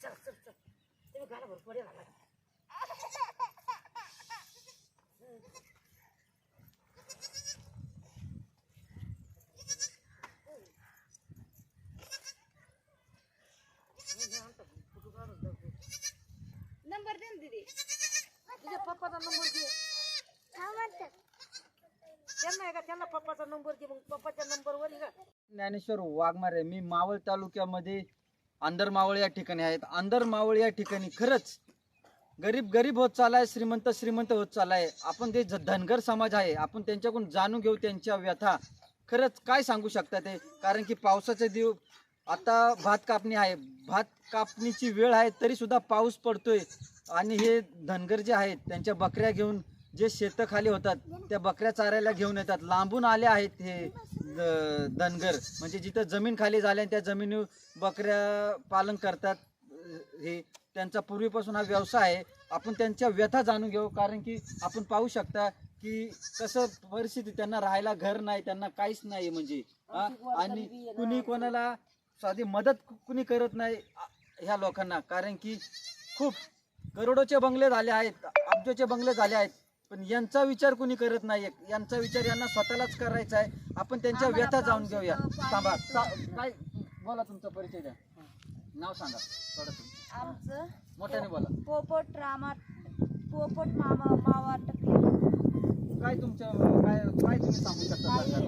चल चल चल. तुम्ही भर पडेल आला नंबर दे ना दीदी. तुझ्या पप्पाचा नंबर दे. त्यांना आहे का? त्यांना पप्पाचा नंबर दे मग पप्पाच्या नंबरवर आहे का ज्ञानेश्वर वाघमारे मी मावळ तालुक्यामध्ये अंधर मावळ या ठिकाणी आहेत. अंदर मावळ या ठिकाणी खरंच गरीब गरीब होत चालाय श्रीमंत श्रीमंत होत चालाय. आपण ते धनगर समाज आहे आपण त्यांच्याकडून जाणून घेऊ त्यांच्या व्यथा. खरंच काय सांगू शकता ते? कारण की पावसाचे दिव आता भात कापणी आहे. भात कापणीची वेळ आहे तरी सुद्धा पाऊस पडतोय. आणि हे धनगर जे आहेत त्यांच्या बकऱ्या घेऊन जे शेतं खाली होतात त्या बकऱ्या चारायला घेऊन येतात. लांबून आले आहेत हे द- धनगर. म्हणजे जिथं जमीन खाली झाल्या त्या जमिनी बकऱ्या पालन करतात हे त्यांचा पूर्वीपासून हा व्यवसाय आहे. आपण त्यांच्या व्यथा जाणून घेऊ कारण की आपण पाहू शकता की कसं परिस्थिती त्यांना राहायला घर नाही त्यांना काहीच नाही म्हणजे. हा? आणि कुणी कोणाला साधी मदत कुणी करत नाही ह्या लोकांना. कारण की खूप करोडोचे बंगले झाले आहेत अब्जोचे बंगले झाले आहेत. पण यांचा विचार कुणी करत नाही यांचा विचार यांना स्वतःलाच करायचा आहे. आपण त्यांच्या व्यथा जाऊन घेऊया. थांबा. चा- काय बोला तुमचा परिचय द्या. नाव सांगा. थोडं तुम्ही. आमचं मोठ्याने बोला. पोपट रामा पोपट मामा मावा टकले काय तुमच्या काय काय तुम्ही सांगू शकता सरकारला?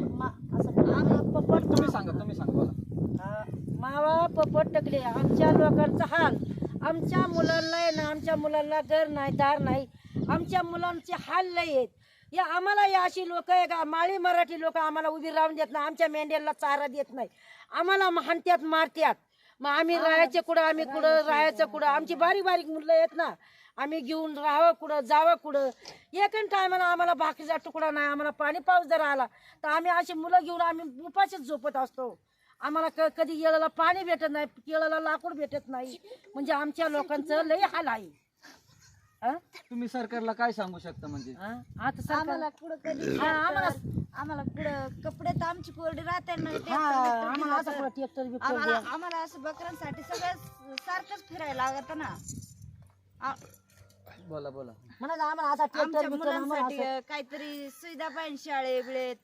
तुम्ही सांगा तुम्ही सांगा बोला. मावा पप्पट टकले. आमच्या लोकांचा हाल. आमच्या मुलांना आहे ना आमच्या मुलांना घर नाही दार नाही. आमच्या मुलांचे हाल लय आहेत. या आम्हाला या अशी लोक आहे का? माळी मराठी लोक आम्हाला उभी राहून देत नाही. आमच्या मेंढ्यांना चारा देत नाही. आम्हाला हाणत्यात मारत्यात. मग आम्ही राहायचे कुठं? आम्ही कुठं? राहायचं कुठं? आमची बारीक बारीक मुलं आहेत ना. आम्ही घेऊन राहावं कुठं? जावं कुठं? एकन टायमाला आम्हाला भाकरीचा तुकडा नाही. आम्हाला पाणी पाऊस जर आला तर आम्ही अशी मुलं घेऊन आम्ही उपाशीच झोपत असतो. आम्हाला क कधी येळाला पाणी भेटत नाही केळाला लाकूड भेटत नाही. म्हणजे आमच्या लोकांचं लय हाल आहे. हा? तुम्ही सरकारला काय सांगू शकता म्हणजे? हा? आता सरकार- आम्हाला पुढं कधी हा, आम्हाला आम्हाला पुढं कपडे तर आमची कोरडी राहते ना ते हा, तर आम्हाला असं तर- कुठं ट्रॅक्टर बिक्टर आम्हाला द्या. आम्हाला असं बकऱ्यांसाठी सगळं सारखंच फिरायला लागत ना. आ- बोला बोला. म्हणा ना, आम्हाला असा ट्रॅक्टर आमच्या बिक्टर आम्हाला मुलांसाठी असं- काहीतरी सुविधा पाहिजे शाळे बिळेत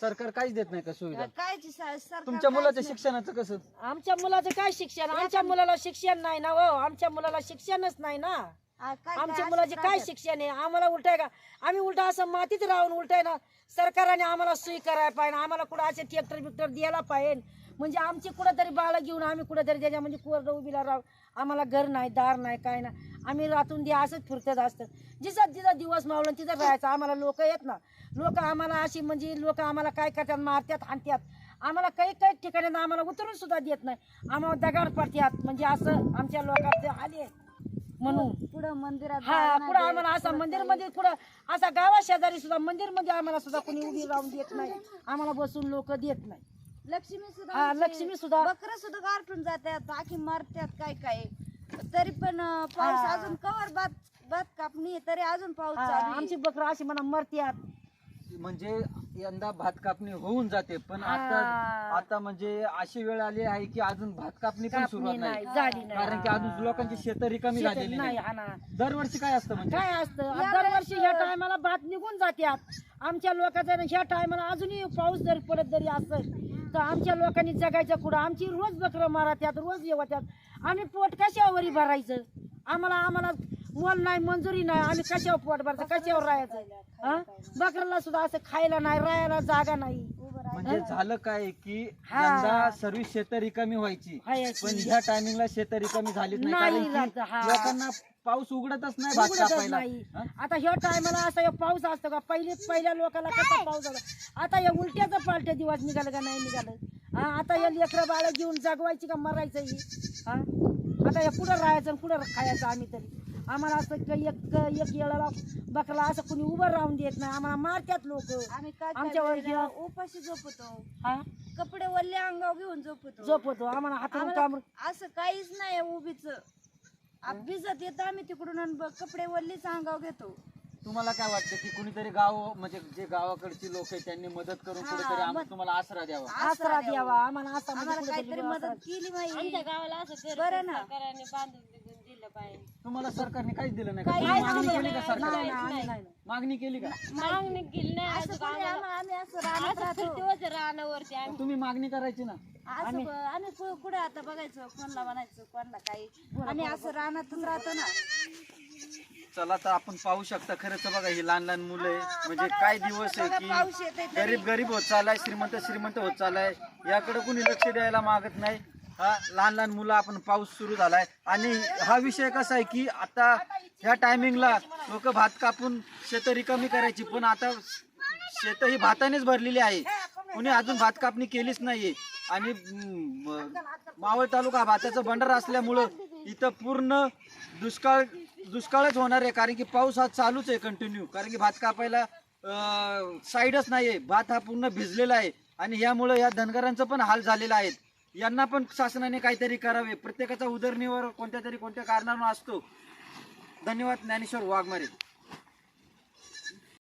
सरकार काहीच देत नाही का सुविधा? कायची सा- सरकार तुमच्या काहीच मुलाच्या नाही. शिक्षणाचं कसं? आमच्या मुलाचं काय शिक्षण? आमच्या मुलाला शिक्षण नाही ना हो. आमच्या मुलाला शिक्षणच नाही ना. काय- आमच्या मुलाचे काय. शिक्षण आहे? आम्हाला उलटाय का? आम्ही उलटा असं मातीत राहून उलटाय ना सरकारने आम्हाला सुई करायला पाहिजे आम्हाला कुठं असे ट्रॅक्टर बिक्टर द्यायला पाहिजे. म्हणजे आमची कुठंतरी बाळ घेऊन आम्ही कुठंतरी त्याच्या म्हणजे कोरडं उभीला राहू. आम्हाला घर नाही दार नाही काय नाही. आम्ही रातून दे असंच फिरतच असतं. जिथं तिथं दिवस मावळून तिथं राहायचं. आम्हाला लोक येत ना. लोक आम्हाला अशी म्हणजे लोक आम्हाला काय करतात? मारतात हाणतात आम्हाला काही काही ठिकाणी आम्हाला उतरून सुद्धा देत नाही. आम्हाला दगाड पडतात म्हणजे असं आमच्या लोकांचे आले म्हणून. पुढं मंदिरात हा जायला पुढं नाही आम्हाला देत, असं मंदिरमध्ये पुढं असा गावा शेजारी सुद्धा मंदिरमध्ये आम्हाला सुद्धा कोणी उभी राहून देत नाही. आम्हाला बसून लोक देत नाही. लक्ष्मी सुद्धा हा, आमची- लक्ष्मी सुद्धा- बकरं सुद्धा गारठून जातात आखी मारतात काय काय. तरी पण अं, पाऊस हा. अजून कवर भात भात कापणी आहे, तरी अजून पाऊस हा, चालू आहे. आमची बकर अशी म्हणा मरत्यात. म्हणजे यंदा भात कापणी होऊन जाते पण आता हा. आता म्हणजे अशी वेळ आली आहे की अजून भात कापणी पण कापणी सुरुवात नाही. नाही झाली नाही. कारण की अजून लोकांची शेतं रिकामी शेतात झालेली नाही नाही. हा ना. दरवर्षी काय असतं म्हणजे? काय असतं? दरवर्षी ह्या टायमाला भात निघून जात्यात आमच्या लोकांचा ना ह्या टायमाला अजूनही पाऊस जरी पडत जरी असेल तर आमच्या लोकांनी जगायचं कुठं आमची रोज बकरं मारत्यात रोज येवत्यात आम्ही पोट कशावरी भरायचं आम्हाला आम्हाला मोल नाही मंजुरी नाही. आम्ही कशावर पोट भरायचं? कशावर राहायचं? हा? बकऱ्याला सुद्धा असं खायला नाही राहायला जागा नाही. म्हणजे झालं काय की हा. यंदा सर्व शेतं रिकामी व्हायची. व्हायची. पण ह्या टायमिंगला शेतं रिकामी झालीच नाही. नाही कारण हा. लोकांना पाऊस उघडतच नाही भात उघडतच कापायला. नाही. हा? आता ह्या टायमाला असा ह्यो पाऊस असतो का? पहिले पहिल्या लोकांना कसा पाऊस होता? आता या उलट्याचं पालट्या दिवस निघालं का नाही निघालं? हा आता या लेकरं बाळ घेऊन जगवायची का मरायचं ही? हा? आता या कुठं राहायचं आणि कुठं खायचं आम्ही तरी? आम्हाला असं काही एक एक येळाला बकला असं कुणी उभं राहून देत नाही. आम्हाला मारतात लोक. आम्ही काय आमच्या काय वेळेला- वेळेला उपाशी झोपतो. हा? कपडे वल्ले अंगावर घेऊन झोपतो. झोपतो. आम्हाला आम्हाला काम असं काहीच नाही उभीच. भिजत येतं आम्ही तिकडून आणि ब- कपडे वल्लीच अंगावर घेतो. तुम्हाला काय वाटतं की कुणीतरी गाव म्हणजे जे गावाकडची लोक आहेत त्यांनी मदत करून हा, कुठेतरी मग- तुम्हाला आसरा द्यावा? आसरा द्यावा. आम्हाला आसरा म्हणजे आम्हाला काहीतरी आसरा मदत केली पाहिजे आमच्या गावाला असं घर बरं ना. सरकारने बांधून बिंधून दिलं पाहिजे तुम्हाला सरकारने काहीच दिलं नाही का? काहीच तुम्ही दिलं मागणी केली नाही. का सरकारला नाही, नाही, नाही. मागणी केली का? मागणी केली नाही. असं अजून कोणी आम्हाला आम्हा- आम्ही असं राहत असं राहतो. फिरतेवच रानावरती आम्ही. तुम्ही मागणी करायची ना. असं ब- आम्ही कु- कुठे आता बघायचं कोणला म्हणायचं कोणला काही. आम्ही असं रानातच राहतो ना. चला तर आपण पाहू शकता खरंच बघा ही लहान लहान मुलं आहे. म्हणजे काय दिवस आहे पाऊस की. गरीब गरीब होत चाललाय श्रीमंत श्रीमंत होत चाललाय. याकडे कुणी लक्ष द्यायला मागत नाही. हा लहान लहान मुलं आपण पाऊस सुरू झालाय. आणि हा विषय कसा आहे की आता ह्या टायमिंगला लोक भात कापून शेत रिकामी करायची पण आता शेत ही भातानेच भरलेली आहे. कुणी अजून भात कापणी केलीच नाहीये. आणि मावळ तालुका हा भाताचा भंडार असल्यामुळं इथं पूर्ण दुष्काळ दुष्काळच होणार आहे. कारण की पाऊस हा चालूच आहे कंटिन्यू कारण की भात कापायला साईडच नाहीये. भात हा पूर्ण भिजलेला आहे. आणि यामुळं या धनगरांचं पण हाल झालेला आहे. यांना पण शासनाने काहीतरी करावे. प्रत्येकाचा उदरनिर्वाह कोणत्या तरी कोणत्या कारणानं असतो. धन्यवाद ज्ञानेश्वर वाघमारे.